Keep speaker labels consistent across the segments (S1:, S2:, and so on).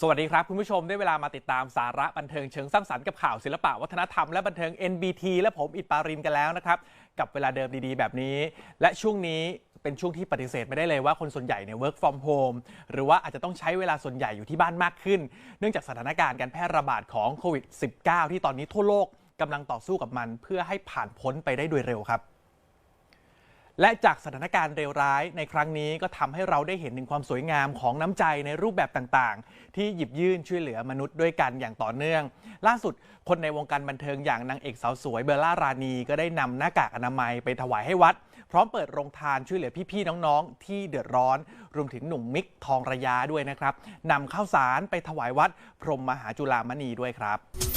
S1: สวัสดีครับ คุณผู้ชมได้เวลามาติดตามสาระบันเทิงเชิงสร้างสรรค์กับข่าวศิลปะวัฒนธรรมและบันเทิง NBT และผมอิปารินกันแล้วนะครับกับเวลาเดิมดีๆ แบบนี้ และช่วงนี้เป็นช่วงที่ปฏิเสธไม่ได้เลยว่าคนส่วนใหญ่เนี่ย work from home หรือว่าอาจจะต้องใช้เวลาส่วนใหญ่อยู่ที่บ้านมากขึ้น เนื่องจากสถานการณ์การแพร่ระบาดของโควิด -19 ที่ตอนนี้ทั่วโลกกำลังต่อสู้กับมัน เพื่อให้ผ่านพ้นไปได้โดยเร็วครับ และจากสถานการณ์เลวร้ายในครั้งนี้ก็ทำให้เราได้เห็นถึงความสวยงามของน้ำใจในรูปแบบต่างๆ ที่หยิบยื่นช่วยเหลือมนุษย์ด้วยกันอย่างต่อเนื่อง ล่าสุดคนในวงการบันเทิงอย่างนางเอกสาวสวยเบลล่ารานีก็ได้นำหน้ากากอนามัยไปถวายให้วัด พร้อมเปิดโรงทานช่วยเหลือพี่ๆน้องๆ ที่เดือดร้อน รวมถึงหนุ่มมิกทองระยาด้วยนะครับนำข้าวสารไปถวายวัด พรมมหาจุฬามณีด้วยครับ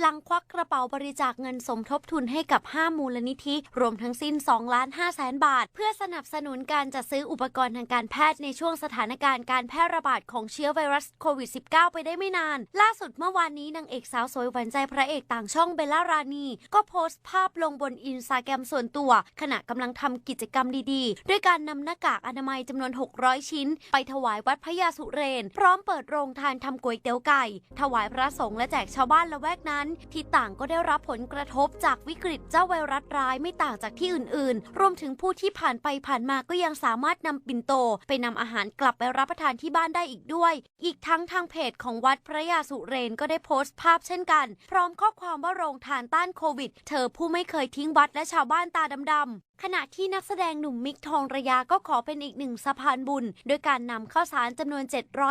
S2: หลังควักกระเป๋าบริจาคเงินสมทบทุนให้กับ 5 มูลนิธิ รวมทั้งสิ้น2ล้าน5แสนบาท เพื่อสนับสนุนการจัดซื้ออุปกรณ์ทางการแพทย์ในช่วงสถานการณ์การแพร่ระบาดของเชื้อไวรัสโควิด -19 ไปได้ไม่นาน ล่าสุดเมื่อวานนี้นางเอกสาวสวยหวานใจพระเอกต่างช่องเบลล่ารานี ก็โพสต์ภาพลงบนอินสตาแกรมส่วนตัว ขณะกำลังทำกิจกรรมดีๆ ด้วยการนำหน้ากากอนามัยจำนวน 600 ชิ้น ไปถวายวัดพระยาสุเรน พร้อมเปิดโรงทานทำก๋วยเตี๋ยวไก่ ถวายพระสงฆ์และแจกชาวบ้านละแวกนั้นที่ต่างก็ได้รับผลกระทบจากวิกฤตเจ้าไวรัสร้ายไม่ต่างจากที่อื่น ๆ รวมถึงผู้ที่ผ่านไปผ่านมาก็ยังสามารถนำปิ่นโต ไปนำอาหารกลับไปรับประทานที่บ้านได้อีกด้วย อีกทั้งทางเพจของวัดพระยาสุเรนก็ได้โพสต์ภาพเช่นกัน พร้อมข้อความว่าโรงทานต้านโควิด เธอผู้ไม่เคยทิ้งวัดและชาวบ้านตาดำ ขณะที่นักแสดงหนุ่มมิกทองระยาก็ขอเป็นอีกหนึ่งสะพานบุญ โดยการนำข้าวสารจำนวน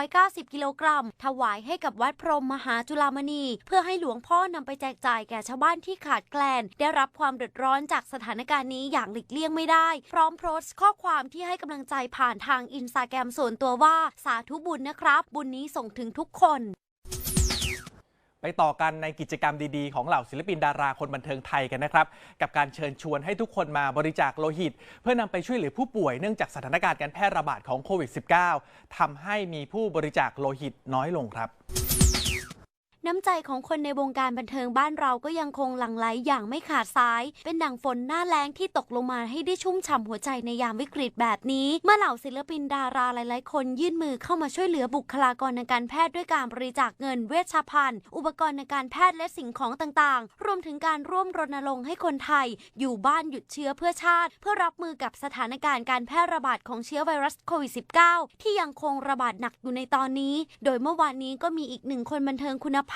S2: 790 กิโลกรัม ถวายให้กับวัดพรหมมหาจุฬามณี เพื่อให้หลวงพ่อนำไปแจกจ่ายแก่ชาวบ้านที่ขาดแคลน ได้รับความเดือดร้อนจากสถานการณ์นี้อย่างหลีกเลี่ยงไม่ได้ พร้อมโพสต์ข้อความที่ให้กำลังใจผ่านทางอินสตาแกรมส่วนตัวว่าสาธุบุญนะครับ บุญนี้ส่งถึงทุกคน
S1: ไปต่อกันในกิจกรรมดีๆ ของเหล่าศิลปินดาราคนบันเทิงไทยกันนะครับ กับการเชิญชวนให้ทุกคนมาบริจาคโลหิต เพื่อนำไปช่วยเหลือผู้ป่วยเนื่องจากสถานการณ์การแพร่ระบาดของโควิด -19 ทำให้มีผู้บริจาคโลหิตน้อยลงครับ
S2: น้ำใจของคนในวงการบันเทิงบ้านเราก็ยังคงหลั่งไหลอย่างไม่ขาดสาย เป็นดั่งฝนหน้าแล้งที่ตกลงมาให้ได้ชุ่มฉ่ำหัวใจในยามวิกฤตแบบนี้ เมื่อเหล่าศิลปินดาราหลาย ๆ คนยื่นมือเข้ามาช่วยเหลือบุคลากรทางการแพทย์ด้วยการบริจาคเงินเวชภัณฑ์ อุปกรณ์ในการแพทย์และสิ่งของต่าง ๆ รวมถึงการร่วมรณรงค์ให้คนไทย อยู่บ้านหยุดเชื้อเพื่อชาติ เพื่อรับมือกับสถานการณ์การแพร่ระบาดของเชื้อไวรัสโควิด -19 ที่ยังคงระบาดหนักอยู่ในตอนนี้ โดยเมื่อวานนี้ก็มีอีกหนึ่งคนบันเทิงคุณภาพ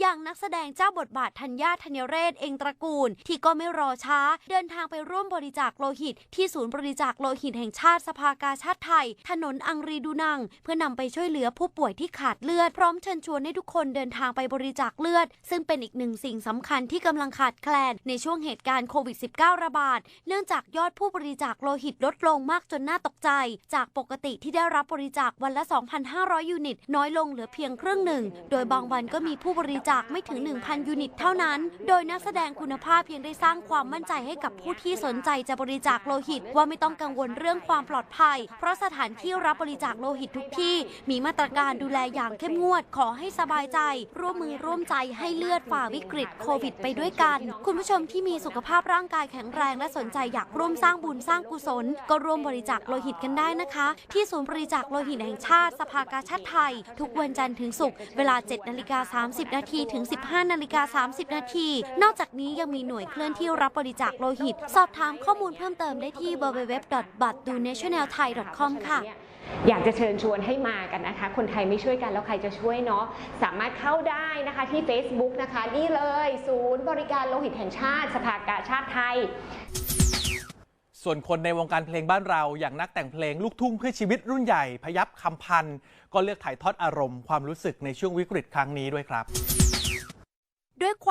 S2: อย่างนักแสดงเจ้าบทบาทธัญญาธัญเรศเองตระกูล ที่ก็ไม่รอช้า เดินทางไปร่วมบริจาคโลหิต ที่ศูนย์บริจาคโลหิตแห่งชาติสภากาชาติไทย ถนนอังรีดูนัง เพื่อนำไปช่วยเหลือผู้ป่วยที่ขาดเลือด พร้อมเชิญชวนให้ทุกคนเดินทางไปบริจาคเลือด ซึ่งเป็นอีกหนึ่งสิ่งสำคัญที่กำลังขาดแคลนในช่วงเหตุการณ์โควิด -19 ระบาด เนื่องจากยอดผู้บริจาคโลหิตลดลงมากจนน่าตกใจ จากปกติที่ได้รับบริจาควันละ 2,500 ยูนิต น้อยลงเหลือเพียงครึ่งหนึ่ง โดยบางวันก็มีผู้บริจาคไม่ถึง 1,000 ยูนิตเท่านั้น โดยนักแสดงคุณภาพเพียงได้สร้างความมั่นใจให้กับผู้ที่สนใจจะบริจาคโลหิต ว่าไม่ต้องกังวลเรื่องความปลอดภัย เพราะสถานที่รับบริจาคโลหิตทุกที่ มีมาตรการดูแลอย่างเข้มงวดขอให้สบายใจ ร่วมมือร่วมใจให้เลือดฝ่าวิกฤตโควิด ไปด้วยกัน คุณผู้ชมที่มีสุขภาพร่างกายแข็งแรงและสนใจอยากร่วมสร้างบุญสร้างกุศล ก็ร่วมบริจาคโลหิตกันได้นะคะ ที่ศูนย์บริจาคโลหิตแห่งชาติสภากาชาติไทย ทุกวันจันทร์ถึงศุกร์เวลา7นาฬิกา30 นาทีถึง 15 นาฬิกา 30 นาที นอกจากนี้ยังมีหน่วยเคลื่อนที่รับบริจาคโลหิต สอบถามข้อมูลเพิ่มเติมได้ที่ www.badunationalthai.com ค่ะ
S3: อยากจะเชิญชวนให้มากันนะคะ คนไทยไม่ช่วยกันแล้วใครจะช่วยเนาะ สามารถเข้าได้นะคะที่ Facebook นะคะนี่เลย ศูนย์บริการโลหิตแห่งชาติ สภากาชาติไทย
S1: ส่วนคนในวงการเพลงบ้านเราอย่างนักแต่งเพลงลูกทุ่งเพื่อชีวิตรุ่นใหญ่พยับคำพันธ์ก็เลือกถ่ายทอดอารมณ์ความรู้สึกในช่วงวิกฤตครั้งนี้ด้วยครับ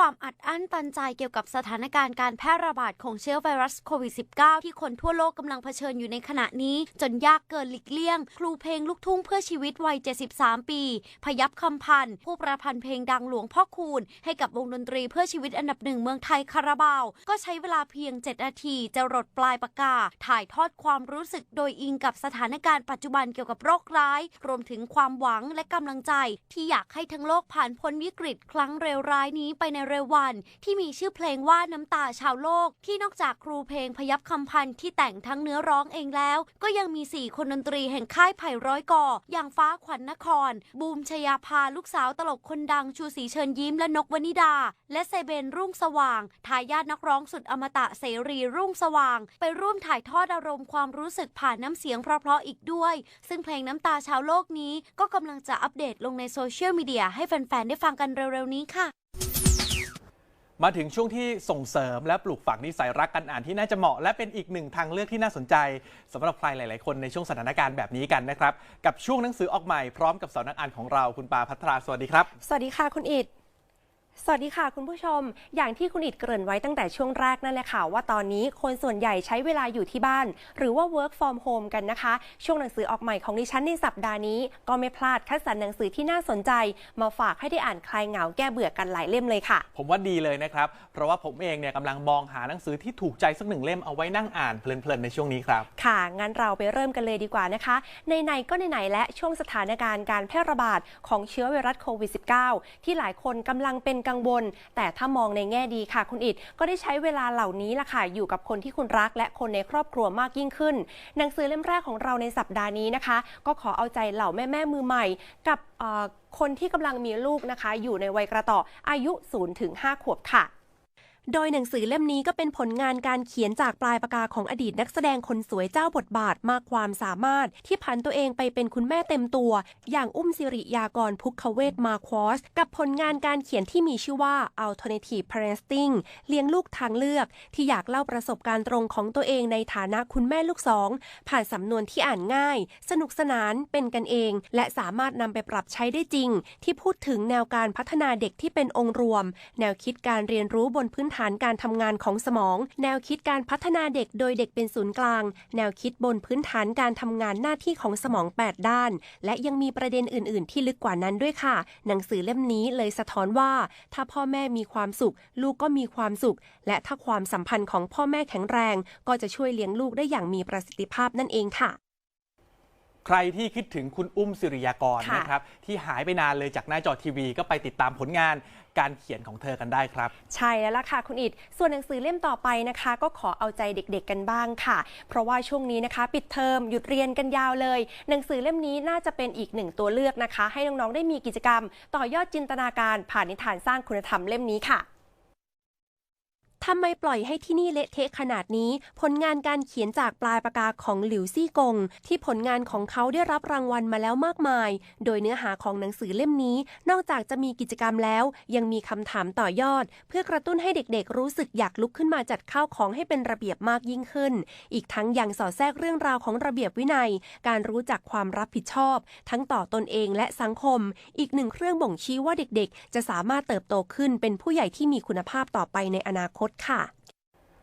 S2: ความอัดอั้นตันใจเกี่ยวกับสถานการณ์การแพร่ระบาดของเชื้อไวรัสโควิด -19 ที่คนทั่วโลกกำลังเผชิญอยู่ในขณะนี้ จนยากเกินหลีกเลี่ยง ครูเพลงลูกทุ่งเพื่อชีวิตวัย 73 ปี พยับคำพันธ์ผู้ประพันธ์เพลงดังหลวงพ่อคูณ ให้กับวงดนตรีเพื่อชีวิตอันดับหนึ่งเมืองไทยคาราบาว ก็ใช้เวลาเพียง 7 นาทีจะรดปลายปากกา ถ่ายทอดความรู้สึกโดยอิงกับสถานการณ์ปัจจุบันเกี่ยวกับโรคร้าย รวมถึงความหวังและกำลังใจ ที่อยากให้ทั้งโลกผ่านพ้นวิกฤตครั้งเลวร้ายนี้ไปในรวัน ที่มีชื่อเพลงว่าน้ำตาชาวโลก ที่นอกจากครูเพลงพยับคำพันธ์ที่แต่งทั้งเนื้อร้องเองแล้ว ก็ยังมี 4 คนดนตรีแห่งค่ายไผ่ร้อยก่อ อย่างฟ้าขวัญนคร บูมชยาภาลูกสาวตลกคนดังชูศรีเชิญยิ้มและนกวนิดา และไซเบนรุ่งสว่าง ทายาทนักร้องสุดอมตะเสรีรุ่งสว่าง ไปร่วมถ่ายทอดอารมณ์ความรู้สึกผ่านน้ำเสียงเพราะๆอีกด้วย ซึ่งเพลงน้ำตาชาวโลกนี้ก็กำลังจะอัปเดตลงในโซเชียลมีเดียให้แฟน ๆ ได้ฟังกันเร็ว ๆ นี้ค่ะ
S1: มาถึงช่วงที่ส่งเสริมและปลูกฝังนิสัยรักกันอ่านที่น่าจะเหมาะและเป็นอีกหนึ่งทางเลือกที่น่าสนใจสำหรับใครหลาย ๆ คนในช่วงสถานการณ์แบบนี้กันนะครับ กับช่วงหนังสือออกใหม่พร้อมกับสาวนักอ่านของเราคุณปาพัทราสวัสดีครับ
S4: สวัสดีค่ะคุณอิด สวัสดีค่ะคุณผู้ชม อย่างที่คุณอิดเกริ่นไว้ตั้งแต่ช่วงแรกนั่นแหละค่ะ ว่าตอนนี้คนส่วนใหญ่ใช้เวลาอยู่ที่บ้าน หรือว่า work from home กันนะคะ ช่วงหนังสือออกใหม่ของดิฉันในสัปดาห์นี้ ก็ไม่พลาดคัดสรรหนังสือที่น่าสนใจ มาฝากให้ได้อ่านคลายเหงาแก้เบื่อกันหลายเล่มเลยค่ะ
S1: ผมว่าดีเลยนะครับ เพราะว่าผมเองเนี่ยกำลังมองหาหนังสือที่ถูกใจสักหนึ่งเล่มเอาไว้นั่งอ่านเพลินๆในช่วงนี้ครับ
S4: ค่ะงั้นเราไปเริ่มกันเลยดีกว่านะคะในๆก็ไหนๆและช่วงสถานการณ์การแพร่ระบาดของเชื้อไวรัสโควิด -19 ที่หลายคนกำลังเป็นกังวล แต่ถ้ามองในแง่ดีค่ะ คุณอิดก็ได้ใช้เวลาเหล่านี้ล่ะค่ะ อยู่กับคนที่คุณรักและคนในครอบครัวมากยิ่งขึ้น หนังสือเล่มแรกของเราในสัปดาห์นี้นะคะ ก็ขอเอาใจเหล่าแม่แม่มือใหม่ กับคนที่กำลังมีลูกนะคะ อยู่ในวัยกระต่ออายุ0-5ขวบค่ะ โดยหนังสือเล่มนี้ก็เป็นผลงานการเขียนจากปลายปากกาของอดีตนักแสดงคนสวยเจ้าบทบาทมากความสามารถ ที่ผันตัวเองไปเป็นคุณแม่เต็มตัว อย่างอุ้มสิริยากรพุกขเวศมาควอส กับผลงานการเขียนที่มีชื่อว่า Alternative Parenting เลี้ยงลูกทางเลือก ที่อยากเล่าประสบการณ์ตรงของตัวเองในฐานะคุณแม่ลูกสอง ผ่านสำนวนที่อ่านง่าย สนุกสนานเป็นกันเอง และสามารถนำไปปรับใช้ได้จริง ที่พูดถึงแนวการพัฒนาเด็กที่เป็นองค์รวม แนวคิดการเรียนรู้บนพื้นฐานการทำงานของสมอง แนวคิดการพัฒนาเด็กโดยเด็กเป็นศูนย์กลาง แนวคิดบนพื้นฐานการทำงานหน้าที่ของสมอง 8 ด้าน และยังมีประเด็นอื่น ๆ ที่ลึกกว่านั้นด้วยค่ะ หนังสือเล่มนี้เลยสะท้อนว่า ถ้าพ่อแม่มีความสุข ลูกก็มีความสุข และถ้าความสัมพันธ์ของพ่อแม่แข็งแรง ก็จะช่วยเลี้ยงลูกได้อย่างมีประสิทธิภาพนั่นเองค่ะ
S1: ใครที่คิดถึงคุณอุ้มสิริยากร
S4: ค่ะ
S1: นะครับ ที่หายไปนานเลยจากหน้าจอทีวี ก็ไปติดตามผลงานการเขียนของเธอกันได้ครับ
S4: ใช่แล้วล่ะค่ะคุณอิดส่วนหนังสือเล่มต่อไปนะคะ ก็ขอเอาใจเด็กๆกันบ้างค่ะ เพราะว่าช่วงนี้นะคะ ปิดเทอมหยุดเรียนกันยาวเลย หนังสือเล่มนี้น่าจะเป็นอีกหนึ่งตัวเลือกนะคะ ให้น้องๆได้มีกิจกรรม ต่อยอดจินตนาการผ่านนิทานสร้างคุณธรรมเล่มนี้ค่ะ ทำไมปล่อยให้ที่นี่เละเทะขนาดนี้ ผลงานการเขียนจากปลายปากกาของหลิวซี่กง ที่ผลงานของเขาได้รับรางวัลมาแล้วมากมาย โดยเนื้อหาของหนังสือเล่มนี้ นอกจากจะมีกิจกรรมแล้ว ยังมีคำถามต่อยอด เพื่อกระตุ้นให้เด็กๆ รู้สึกอยากลุกขึ้นมาจัดข้าวของให้เป็นระเบียบมากยิ่งขึ้น อีกทั้งยังสอดแทรกเรื่องราวของระเบียบวินัย การรู้จักความรับผิดชอบ ทั้งต่อตนเองและสังคม อีกหนึ่งเครื่องบ่งชี้ว่าเด็กๆ จะสามารถเติบโตขึ้นเป็นผู้ใหญ่ที่มีคุณภาพต่อไปในอนาคตค่ะ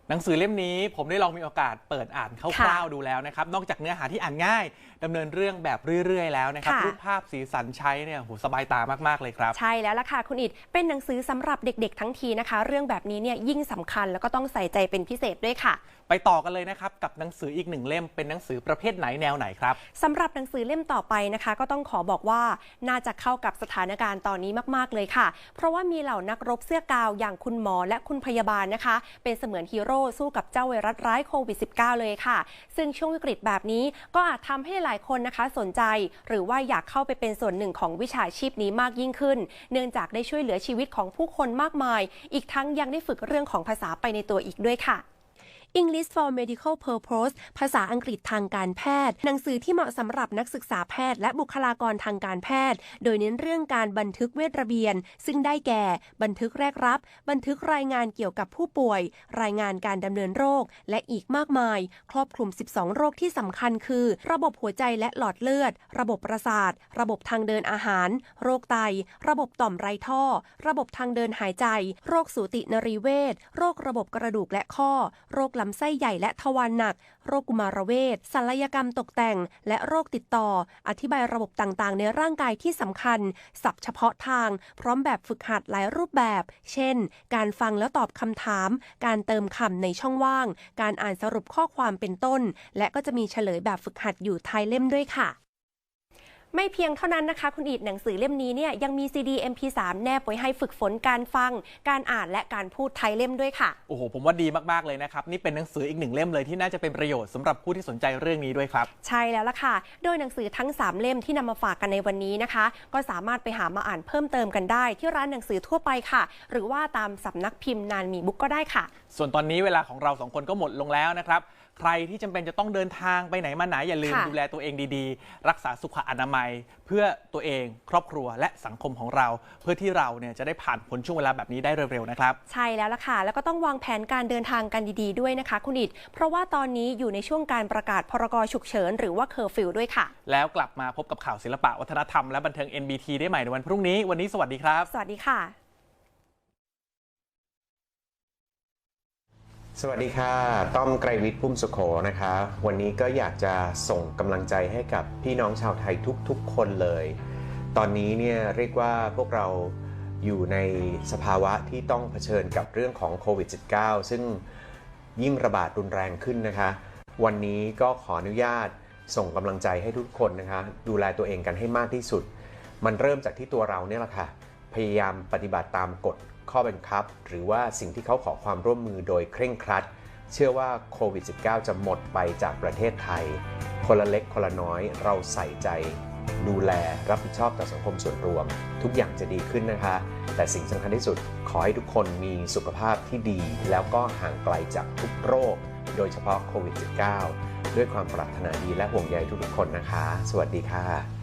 S1: หนังสือเล่มนี้ผมได้ลองมีโอกาสเปิดอ่านคร่าวๆดูแล้วนะครับ นอกจากเนื้อหาที่อ่านง่ายดำเนินเรื่องแบบเรื่อย ๆ แล้วนะครับ
S4: ค่ะ
S1: รูปภาพสีสันใช้เนี่ยโหสบายตามากๆเลยครับ
S4: ใช่แล้วล่ะค่ะคุณอิดเป็นหนังสือสำหรับเด็ก ๆ ทั้งทีนะคะ เรื่องแบบนี้เนี่ยยิ่งสำคัญแล้วก็ต้องใส่ใจเป็นพิเศษด้วยค่ะ
S1: ไปต่อกันเลยนะครับกับหนังสืออีกหนึ่งเล่มเป็นหนังสือประเภทไหนแนวไหนครับ
S4: สำหรับหนังสือเล่มต่อไปนะคะ ก็ต้องขอบอกว่าน่าจะเข้ากับสถานการณ์ตอนนี้มากๆเลยค่ะ เพราะว่ามีเหล่านักรบเสื้อกาวอย่างคุณหมอและคุณพยาบาลนะคะ เป็นเสมือนฮีโร่สู้กับเจ้าไวรัสร้ายโควิด -19 เลยค่ะ ซึ่งช่วงวิกฤตแบบนี้ก็อาจทำให้หลายคนนะคะสนใจ หรือว่าอยากเข้าไปเป็นส่วนหนึ่งของวิชาชีพนี้มากยิ่งขึ้น เนื่องจากได้ช่วยเหลือชีวิตของผู้คนมากมาย อีกทั้งยังได้ฝึกเรื่องของภาษาไปในตัวอีกด้วยค่ะ English for Medical Purpose ภาษาอังกฤษทางการแพทย์ หนังสือที่เหมาะสำหรับนักศึกษาแพทย์และบุคลากรทางการแพทย์ โดยเน้นเรื่องการบันทึกเวชระเบียน ซึ่งได้แก่ บันทึกแรกรับ บันทึกรายงานเกี่ยวกับผู้ป่วย รายงานการดำเนินโรค และอีกมากมาย ครอบคลุม 12 โรคที่สำคัญคือ ระบบหัวใจและหลอดเลือด ระบบประสาท ระบบทางเดินอาหาร โรคไต ระบบต่อมไรท่อ ระบบทางเดินหายใจ โรคสูตินรีเวช โรคระบบกระดูกและข้อ โรคลำไส้ใหญ่และทวารหนัก โรคกุมารเวชศัลยกรรมตกแต่ง และโรคติดต่อ อธิบายระบบต่างๆ ในร่างกายที่สำคัญ ศัพท์เฉพาะทาง พร้อมแบบฝึกหัดหลายรูปแบบ เช่น การฟังแล้วตอบคำถาม การเติมคำในช่องว่าง การอ่านสรุปข้อความเป็นต้น และก็จะมีเฉลยแบบฝึกหัดอยู่ท้ายเล่มด้วยค่ะ ไม่เพียงเท่านั้นนะคะ คุณอิดหนังสือเล่มนี้เนี่ยยังมี CD MP3 แนบไว้ให้ฝึกฝนการฟัง การอ่านและการพูดไทยเล่มด้วยค่ะ
S1: โอ้โห ผมว่าดีมาก ๆ เลยนะครับ นี่เป็นหนังสืออีกหนึ่งเล่มเลยที่น่าจะเป็นประโยชน์สำหรับผู้ที่สนใจเรื่องนี้ด้วยครับ
S4: ใช่แล้วล่ะค่ะ โดยหนังสือทั้ง 3 เล่มที่นำมาฝากกันในวันนี้นะคะ ก็สามารถไปหามาอ่านเพิ่มเติมกันได้ ที่ร้านหนังสือทั่วไปค่ะ หรือว่าตามสำนักพิมพ์นานมีบุ๊กก็ได้ค่ะ
S1: ส่วนตอนนี้เวลาของเราสองคนก็หมดลงแล้วนะครับ ใครที่จำเป็นจะต้องเดินทางไปไหนมาไหนอย่าลืม
S4: ค่ะ
S1: ดูแลตัวเองดีๆ รักษาสุขอนามัย เพื่อตัวเองครอบครัวและสังคมของเรา เพื่อที่เราเนี่ยจะได้ผ่านพ้นช่วงเวลาแบบนี้ได้เร็วๆนะครับ
S4: ใช่แล้วล่ะค่ะ แล้วก็ต้องวางแผนการเดินทางกันดีๆด้วยนะคะคุณอิดเพราะว่าตอนนี้อยู่ในช่วงการประกาศพรกฉุกเฉินหรือว่าเคอร์ฟิวด้วยค่ะ
S1: แล้วกลับมาพบกับข่าวศิลปะวัฒนธรรมและบันเทิง NBT ได้ใหม่ในวันพรุ่งนี้ วันนี้สวัสดีครับ
S4: สวัสดีค่ะ
S5: สวัสดีค่ะ ต้อมไกรวิทย์พุ่มสุโขนะคะ วันนี้ก็อยากจะส่งกำลังใจให้กับพี่น้องชาวไทยทุกๆ คนเลย ตอนนี้เนี่ยเรียกว่าพวกเราอยู่ในสภาวะที่ต้องเผชิญกับเรื่องของโควิด -19 ซึ่งยิ่งระบาดรุนแรงขึ้นนะคะ วันนี้ก็ขออนุญาตส่งกำลังใจให้ทุกคนนะคะ ดูแลตัวเองกันให้มากที่สุด มันเริ่มจากที่ตัวเราเนี่ยแหละค่ะ พยายามปฏิบัติตามกฎ ข้อบังคับ หรือว่าสิ่งที่เขาขอความร่วมมือโดยเคร่งครัด เชื่อว่าโควิด -19 จะหมดไปจากประเทศไทย คนละเล็กคนละน้อยเราใส่ใจ ดูแลรับผิดชอบต่อสังคมส่วนรวม ทุกอย่างจะดีขึ้นนะคะ แต่สิ่งสำคัญที่สุดขอให้ทุกคนมีสุขภาพที่ดี แล้วก็ห่างไกลจากทุกโรค โดยเฉพาะโควิด -19 ด้วยความปรารถนาดีและห่วงใยทุกๆคนนะคะ สวัสดีค่ะ